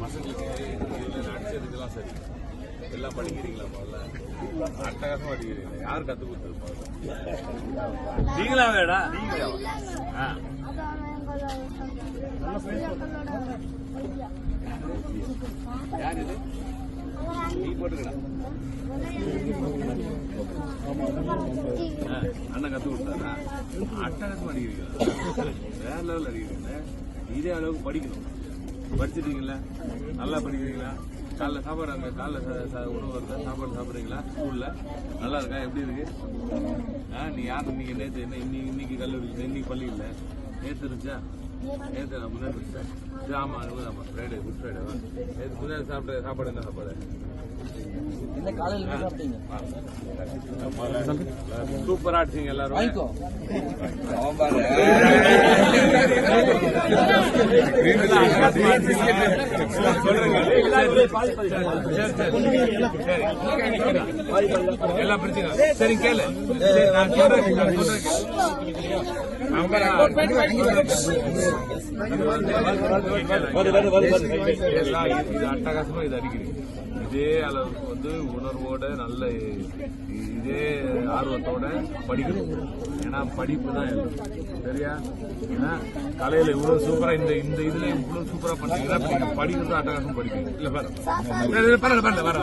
பசங்களுக்கு இதுல சரி எல்லாம் படிக்கிறீங்களா முதல்ல அட்டகாசமா படிக்கிறீங்களா யார் கத்து கொடுத்தது நீங்களா வேடா ஆ யார் இது நீ போட்டுக்கடா அண்ணன் கத்து கொடுத்தாரா அட்டகாசம் அடிக்கிறீங்களா வேற லெவல் அடிக்கிறீங்களா இதே அளவுக்கு படிக்கணும். படிச்சிருக்கீங்களா? நல்லா படிக்கிறீங்களா? காலைல சாப்பாடு அங்க காலைல உணவு வருதா சாப்பாடு சாப்பிட்றீங்களா? ஸ்கூல்ல. நல்லா இருக்கா? எப்படி இருக்கு? ஆ நீ யார்? இன்னைக்கு நேற்று என்ன இன்னைக்கு இன்னைக்கு கல்லூரி இன்னைக்கு பள்ளி இல்லை நேற்று இருந்துச்சா? நேற்று நான் முன்னாடி இருந்துச்சா? ஆமா அது ஆமா. ஃப்ரைடே குட் ஃப்ரைடே நேற்று முன்னாடி சாப்பிட்ட சாப்பாடு என்ன சாப்பாடு? சூப்பரா அடிச்சீங்க எல்லாரும். எல்லாம் பிடிச்சுங்க சரி கேளு நான் சொல்றேன் அட்டகாசமா இது அடிக்கிறீங்க இதே அளவுக்கு வந்து உணர்வோட நல்ல இதே ஆர்வத்தோட படிக்கணும். ஏன்னா படிப்பு தான் சரியா? ஏன்னா கலையில இவ்வளவு சூப்பரா இந்த இந்த இதுல இவ்வளவு சூப்பரா பண்ணீங்கன்னா நீங்க படிக்கிறது அட்டகாசம் படிப்பீங்க. இல்ல பரவாயில்ல பரவாயில்ல வர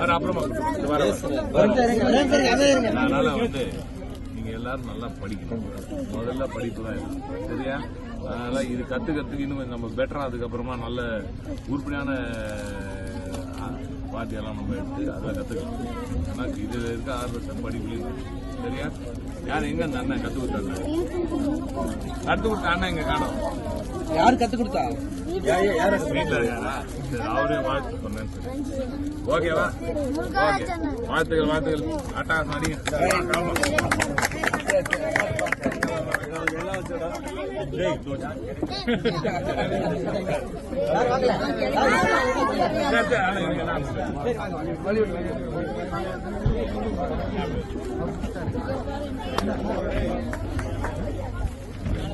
வர அப்புறமா வர வர அதனால வந்து நீங்க எல்லாரும் நல்லா படிக்கணும். முதல்ல படிப்பு தான் சரியா? அதனால இது கத்துக்கிறதுக்கு இன்னும் நம்ம பெட்டரா அதுக்கப்புறமா நல்ல உறுப்பினான அஹ், எல்லாம் நம்ம எடுத்து அதில் கத்துக்கலாம் ஏன்னா இதுல இருக்க ஆர்வத்தை படிப்புலையும் சரியா? யார் எங்க அந்த அண்ணன் கத்து கொடுத்தாங்க கொடுத்த அண்ணன் எங்க காணும்? யார் கத்து கொடுத்தா? வீட்டுல இருக்காரா சரி, அவரே வாழ்த்து ஓகேவா ஓகே வாழ்த்துக்கள் வாழ்த்துக்கள். அட்டகாசம் அடிங்க. ஆமா.